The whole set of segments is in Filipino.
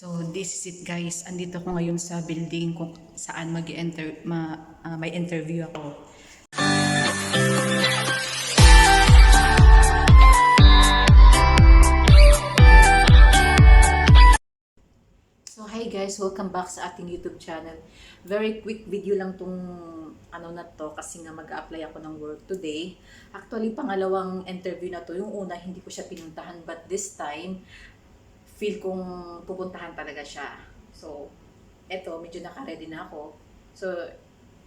So this is it guys. Andito ko ngayon sa building kung saan mag-enter ma, ah, may interview ako. So hi guys, welcome back sa ating YouTube channel. Very quick video lang tong ano na to kasi nga mag-apply ako ng work today. Actually, pangalawang interview na to. Yung una, hindi ko siya pinuntahan but this time, feel kong pupuntahan talaga siya. So, eto, medyo naka-ready na ako. So,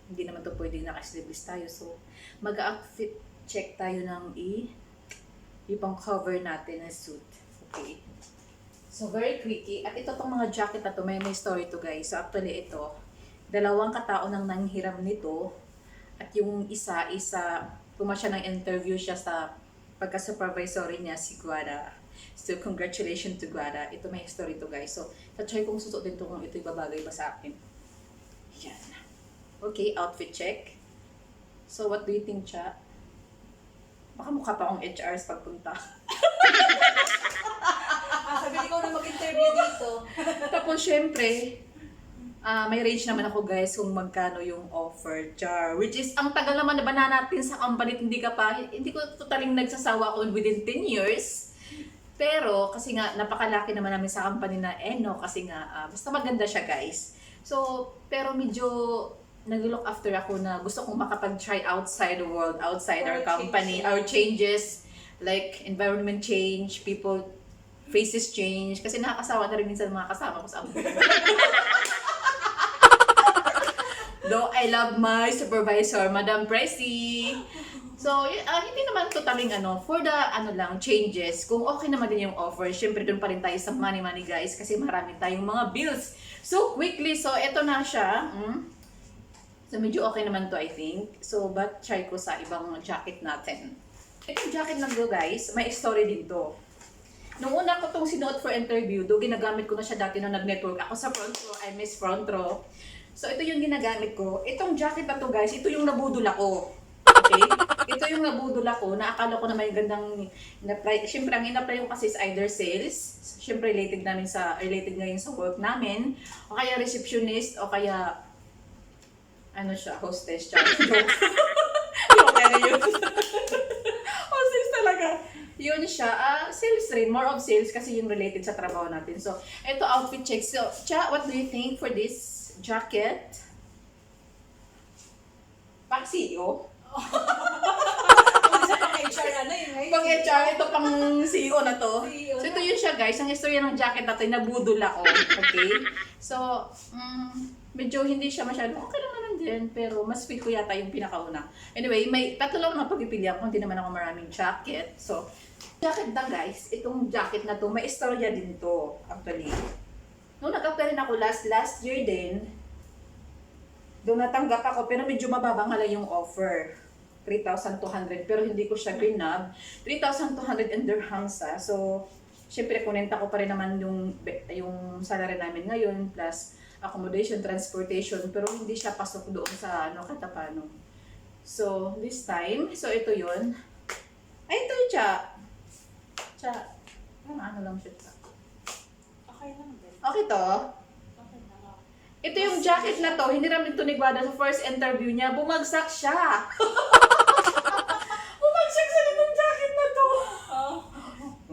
hindi naman to pwedeng naka-sleeveless tayo. So, mag-outfit check tayo ng i yung pang cover natin na suit. Okay. So, very quickie. At ito tong mga jacket na to, may, may story to guys. So, actually ito, dalawang katao nang nanghiram nito. At yung isa, isa, puma siya ng interview siya sa pagka-supervisory niya, si Guada. So, congratulations to Guada. Ito may story to guys. So, tatry kong susuotin to kung ito babagay ba sa akin. Yan. Okay, outfit check. So, what do you think, Cha? Baka mukha pa akong HR sa pagpunta. Ah, sabi ikaw na mag-interview dito. Tapos, syempre, ah may range naman ako guys kung magkano yung offer jar. Which is, ang tagal naman na ba na natin sa company, hindi ka pa, hindi ko totaling nagsasawa ako within 10 years. Pero, kasi nga, napakalaki naman namin sa company na Eno, kasi nga, ah, basta maganda siya guys. So, pero medyo nag-look after ako na gusto kong makapag-try outside the world, outside our Our company, changes. our changes, like environment change, people faces change. Kasi nakakasawa na rin minsan mga kasama ko sa. Though I love my supervisor, Madam Presi. So, ah, hindi naman totaling ano, for the ano lang, changes, kung okay naman din yung offer, syempre doon pa rin tayo sa money money guys kasi marami tayong mga bills. So, quickly, so eto na siya. Mm. So, medyo okay naman to I think. So, but try ko sa ibang jacket natin. Itong jacket lang to guys, may story din to. Nung una ko tong sinuot for interview, do ginagamit ko na siya dati nung nag-network ako sa front row, I miss front row. So ito yung ginagamit ko. Itong jacket na to guys, ito yung nabudol ako. Okay? ito yung nabudol ako, na akala ko na may gandang in-apply. Siyempre, ang in-apply ko kasi is either sales, siyempre related namin sa, related ngayon sa work namin, o kaya receptionist, o kaya, ano siya, hostess, siya. Na yun. hostess talaga. Yun siya, ah, sales rin, more of sales kasi yung related sa trabaho natin. So, ito outfit check. So, Cha, what do you think for this jacket? Pang CEO? Pang HR ito pang CEO na to. CEO So, ito yun siya guys. Ang istorya ng jacket na to, nabudol ako. Okay? So, mm, medyo hindi siya masyado, okay lang naman din, pero mas feel ko yata yung pinakauna. Anyway, may tatlo lang na pagpipilian ko, hindi naman ako maraming jacket. So, jacket na guys, itong jacket na to, may istorya din to, actually. Nung nag-apply rin ako last, last year din, doon natanggap ako, pero medyo mababang hala yung offer. 3,200, pero hindi ko siya grinab. 3,200 and dirhams ah. So, syempre, kunenta ko pa rin naman yung, yung salary namin ngayon, plus accommodation, transportation, pero hindi siya pasok doon sa ano, katapano. So, this time, so ito yun. Ay, ito yung cha. Cha. Ano, ano lang siya. Okay lang din. Okay to. Ito yung jacket na to, hiniram nito ni Guada sa first interview niya, bumagsak siya. bumagsak sa nitong jacket na to.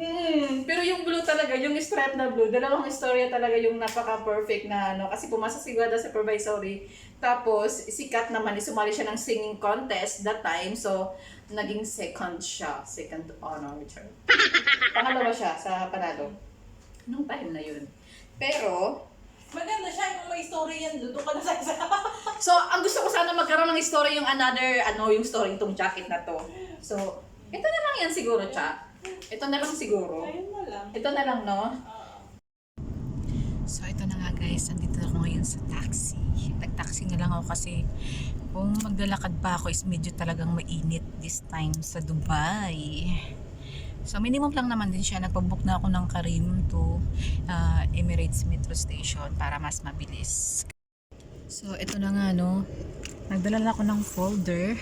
Mm, pero yung blue talaga, yung stripe na blue, dalawang istorya talaga yung napaka-perfect na ano. Kasi pumasa si Guada sa supervisory. Tapos, si Kat naman, sumali siya ng singing contest that time. So, naging second siya. Second honor her. Pangalawa siya sa panalo. Nung time na yun. Pero, Maganda siya kung may story yan, doon ka na sa isa. So, ang gusto ko sana magkaroon ng story yung another, ano, yung story itong jacket na to. So, ito na lang yan siguro, Cha. Ito na lang siguro. Ayun na lang. Ito na lang, no? So, ito na nga guys. Nandito ako ngayon sa taxi. Nag-taxi na lang ako kasi kung maglalakad pa ako is medyo talagang mainit this time sa Dubai. So, minimum lang naman din siya. Nagpabook na ako ng Karim to uh, Emirates Metro Station para mas mabilis. So, ito na nga, no. Nagdala na ako ng folder.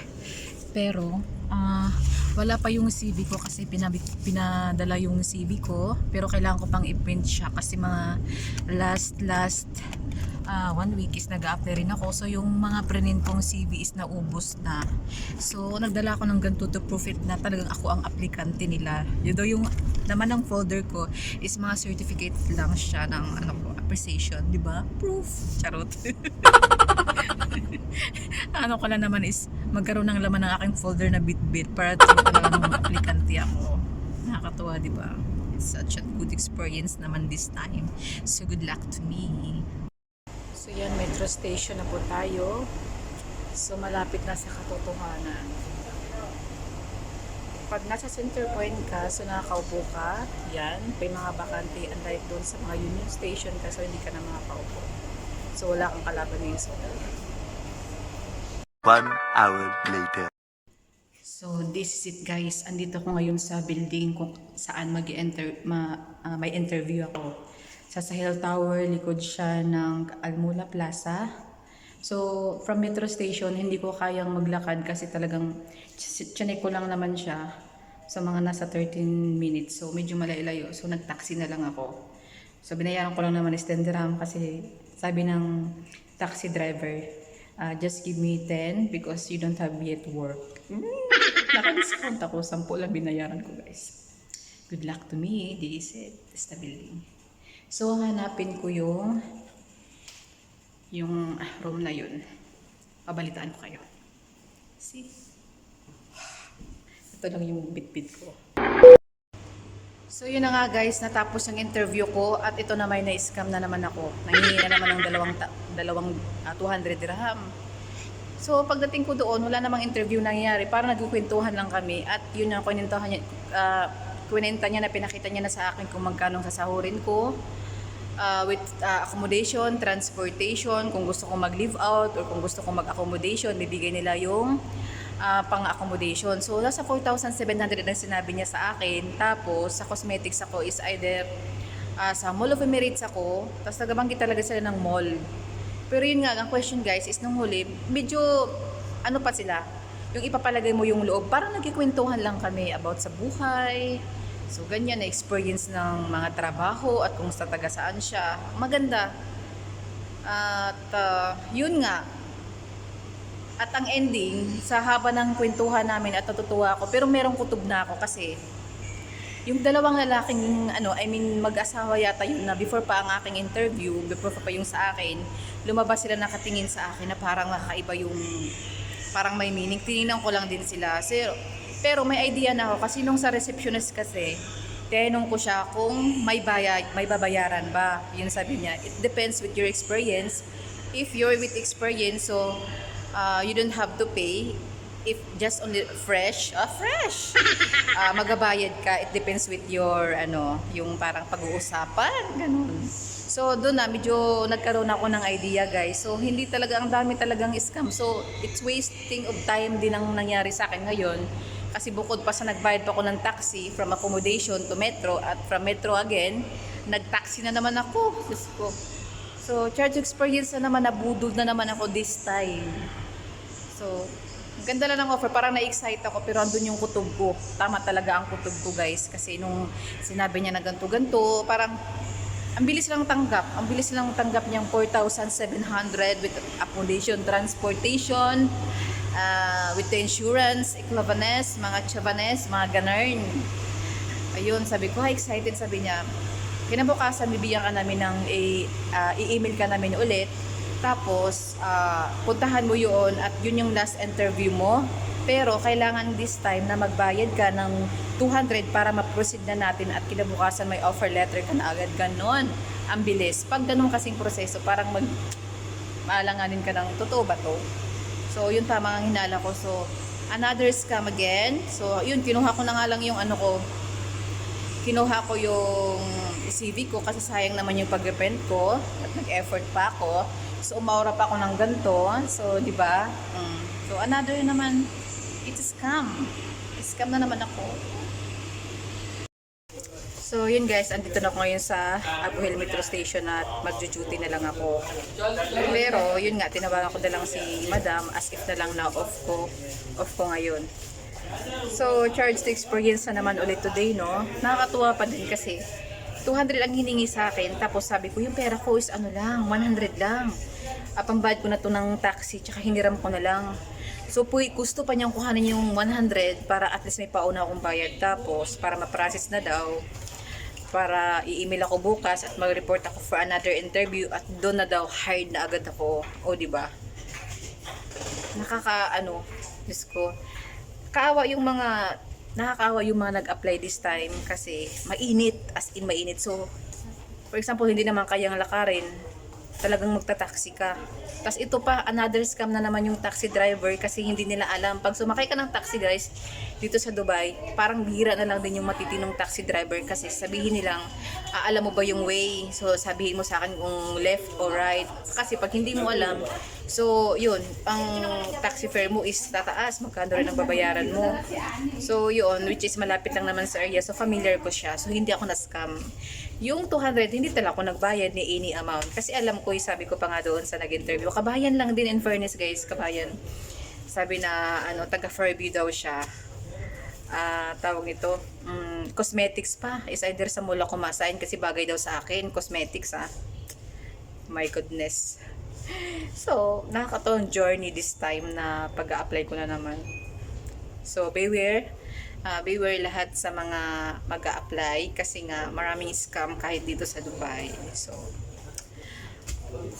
Pero, ah, wala pa yung CV ko kasi pinabit, pinadala yung CV ko. Pero kailangan ko pang i-print siya kasi mga last, last ah, one week is nag-apply rin ako. So, yung mga prinin kong CV is naubos na. So, nagdala ako ng ganito to prove it na talagang ako ang aplikante nila. Yun daw yung naman ng folder ko is mga certificate lang siya ng ano ko, appreciation, di ba? Proof. Charot. ano ko lang naman is magkaroon ng laman ng aking folder na bit-bit para talaga ng aplikante ako. Nakakatuwa, di ba? It's such a good experience naman this time. So, good luck to me. So, yan, metro station na po tayo. So, malapit na sa katotohanan. Pag nasa center point ka, so nakakaupo ka, yan, may mga bakante, unlike doon sa mga union station ka, so hindi ka na makakaupo. So, wala kang kalaban ngayon sa One hour later. So this is it guys. Andito ko ngayon sa building kung saan mag enter ma, ah, may interview ako. Sa Sahel Tower, likod siya ng Almula Plaza. So from metro station, hindi ko kayang maglakad kasi talagang chinek ko lang naman siya sa mga nasa 13 minutes. So medyo malailayo. So nagtaxi na lang ako. So binayaran ko lang naman is 10 dirham kasi sabi ng taxi driver, ah, just give me 10 because you don't have yet work. Naka-discount ako. Sampu lang binayaran ko, guys. Good luck to me. This is it. This is the building. So, hanapin ko yung yung room na yun. Pabalitaan ko kayo. See? Ito lang yung bit-bit ko. So yun na nga guys, natapos ang interview ko at ito na may na-scam na naman ako. Nangingi na naman ng dalawang, ta- dalawang ah, 200 dirham. So pagdating ko doon, wala namang interview nangyayari. Parang nagkukwentuhan lang kami at yun ang kwentuhan niya, uh, kwenta niya na pinakita niya na sa akin kung magkano sasahurin ko. Ah, with ah, accommodation, transportation, kung gusto kong mag-live out or kung gusto kong mag-accommodation, bibigay nila yung ah, pang-accommodation. So, nasa 4,700 ang sinabi niya sa akin. Tapos, sa cosmetics ako is either ah, sa Mall of Emirates ako, tapos nagabanggit talaga sila ng mall. Pero yun nga, ang question guys is nung huli, medyo ano pa sila, yung ipapalagay mo yung loob, parang nagkikwentuhan lang kami about sa buhay. So, ganyan na experience ng mga trabaho at kung sa taga saan siya. Maganda. At ah, yun nga, at ang ending, sa haba ng kwentuhan namin at natutuwa ako, pero merong kutob na ako kasi yung dalawang lalaking, ano, I mean, mag-asawa yata yun na before pa ang aking interview, before pa yung sa akin, lumabas sila nakatingin sa akin na parang nakaiba yung, parang may meaning. Tinignan ko lang din sila. Pero, pero may idea na ako kasi nung sa receptionist kasi, tinanong ko siya kung may bayad, may babayaran ba. Yun sabi niya, it depends with your experience. If you're with experience, so uh, you don't have to pay. If just only fresh, ah, fresh. Ah, magabayad ka, it depends with your, ano, yung parang pag-uusapan, ganun. So, doon na, medyo nagkaroon ako ng idea, guys. So, hindi talaga, ang dami talagang scam. So, it's wasting of time din ang nangyari sa akin ngayon. Kasi bukod pa sa nagbayad pa ako ng taxi from accommodation to metro at from metro again, nag-taxi na naman ako. Diyos ko. So, charge experience na naman, nabudol na naman ako this time. So, ganda lang ng offer. Parang na-excite ako pero andun yung kutob ko. Tama talaga ang kutob ko guys. Kasi nung sinabi niya na ganto-ganto, parang ang bilis lang tanggap. Ang bilis lang tanggap niyang 4,700 with accommodation, transportation, ah, with the insurance, equivalence, mga chavanes, mga ganern. Ayun, sabi ko, excited sabi niya. Kinabukasan, bibigyan ka namin ng ah, i-email ka namin ulit. Tapos, ah, puntahan mo yun at yun yung last interview mo. Pero kailangan this time na magbayad ka ng 200 para ma-proceed na natin at kinabukasan may offer letter ka na agad. Ganon. Ang bilis. Pag ganon kasing proseso, parang mag maalanganin ka ng totoo ba to? So, yun tama ang hinala ko. So, another scam again. So, yun, kinuha ko na nga lang yung ano ko, kinuha ko yung CV ko kasi sayang naman yung pag-repent ko at nag-effort pa ako. So, umaura pa ako ng ganito. So, di ba? Mm. So, another naman, it's a scam. Scam na naman ako. So yun guys, andito na ako ngayon sa Abu Hill Metro Station at magjo-duty na lang ako. Pero yun nga, tinawagan ko na lang si Madam as if na lang na off ko, off ko ngayon. So charge to experience na naman ulit today, no? Nakakatuwa pa din kasi 200 ang hiningi sa akin tapos sabi ko yung pera ko is ano lang, 100 lang. Apambad ko na to ng taxi tsaka hiniram ko na lang. So, puy, gusto pa niyang kuhanin yung 100 para at least may pauna akong bayad. Tapos, para ma-process na daw, para i-email ako bukas at mag-report ako for another interview at doon na daw hired na agad ako. O, di ba? Nakaka, ano, Diyos ko. Kaawa yung mga, nakakaawa yung mga nag-apply this time kasi mainit, as in mainit. So, for example, hindi naman kayang lakarin, talagang magta-taxi ka. Tapos ito pa, another scam na naman yung taxi driver kasi hindi nila alam. Pag sumakay ka ng taxi guys, dito sa Dubai, parang bihira na lang din yung matitinong taxi driver kasi sabihin nilang, ah, alam mo ba yung way? So sabihin mo sa akin kung left or right. Kasi pag hindi mo alam, so yun, ang taxi fare mo is tataas, magkano rin ang babayaran mo. So yun, which is malapit lang naman sa area. So familiar ko siya. So hindi ako na-scam. Yung 200, hindi talaga ako nagbayad ni any amount. Kasi alam ko, sabi ko pa nga doon sa nag-interview, kabayan lang din in fairness guys, kabayan. Sabi na, ano, taga Fairview daw siya. Ah, tawag ito, mm, cosmetics pa. Is either sa mall ako masign kasi bagay daw sa akin, cosmetics ah. My goodness. So, nakakatawang journey this time na pag-a-apply ko na naman. So, beware. Ah, beware lahat sa mga mag apply kasi nga maraming scam kahit dito sa Dubai. So,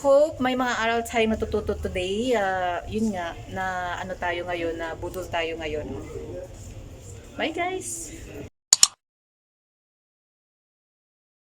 hope may mga aral tayo matututo today. Ah, yun nga, na ano tayo ngayon, na budol tayo ngayon. Bye guys!